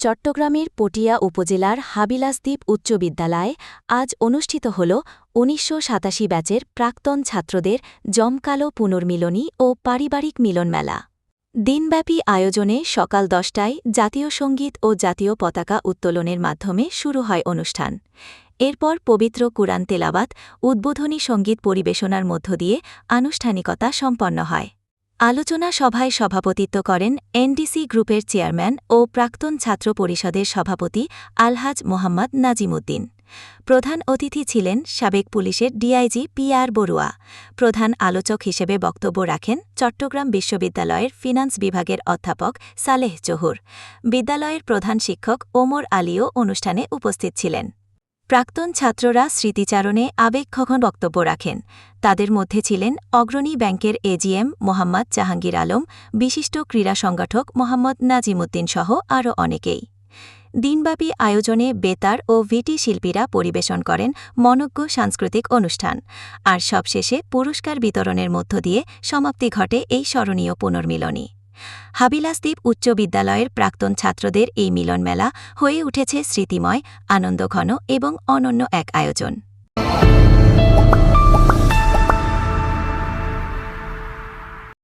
চট্টগ্রামের পটিয়া উপজেলার হাবিলাসদ্বীপ উচ্চ বিদ্যালয়ে আজ অনুষ্ঠিত হল উনিশশো সাতাশি ব্যাচের প্রাক্তন ছাত্রদের জমকালো পুনর্মিলনী ও পারিবারিক মিলন মেলা। দিনব্যাপী আয়োজনে সকাল দশটায় জাতীয় সংগীত ও জাতীয় পতাকা উত্তোলনের মাধ্যমে শুরু হয় অনুষ্ঠান। এরপর পবিত্র কুরআন তেলাবাত উদ্বোধনী সংগীত পরিবেশনার মধ্য দিয়ে আনুষ্ঠানিকতা সম্পন্ন হয়। আলোচনা সভায় সভাপতিত্ব করেন এনডিসি গ্রুপের চেয়ারম্যান ও প্রাক্তন ছাত্র পরিষদের সভাপতি আলহাজ মোহাম্মদ নাজিমুদ্দিন। প্রধান অতিথি ছিলেন সাবেক পুলিশের ডিআইজি পি আর বড়ুয়া। প্রধান আলোচক হিসেবে বক্তব্য রাখেন চট্টগ্রাম বিশ্ববিদ্যালয়ের ফিনান্স বিভাগের অধ্যাপক সালেহ জহুর বিদ্যালয়ের প্রধান শিক্ষক ওমর আলীও অনুষ্ঠানে উপস্থিত ছিলেন। প্রাক্তন ছাত্ররা স্মৃতিচারণে আবেগঘন বক্তব্য রাখেন। তাদের মধ্যে ছিলেন অগ্রণী ব্যাংকের এজিএম মোহাম্মদ জাহাঙ্গীর আলম, বিশিষ্ট ক্রীড়া সংগঠক মোহাম্মদ নাজিমুদ্দিন সহ আরও অনেকেই। দিনব্যাপী আয়োজনে বেতার ও ভিটি শিল্পীরা পরিবেশন করেন মনজ্ঞ সাংস্কৃতিক অনুষ্ঠান। আর সবশেষে পুরস্কার বিতরণের মধ্য দিয়ে সমাপ্তি ঘটে এই স্মরণীয় পুনর্মিলনী। হাবিলাসদ্বীপ উচ্চ বিদ্যালয়ের প্রাক্তন ছাত্রদের এই মিলনমেলা হয়ে উঠেছে স্মৃতিময়, আনন্দঘন এবং অনন্য এক আয়োজন।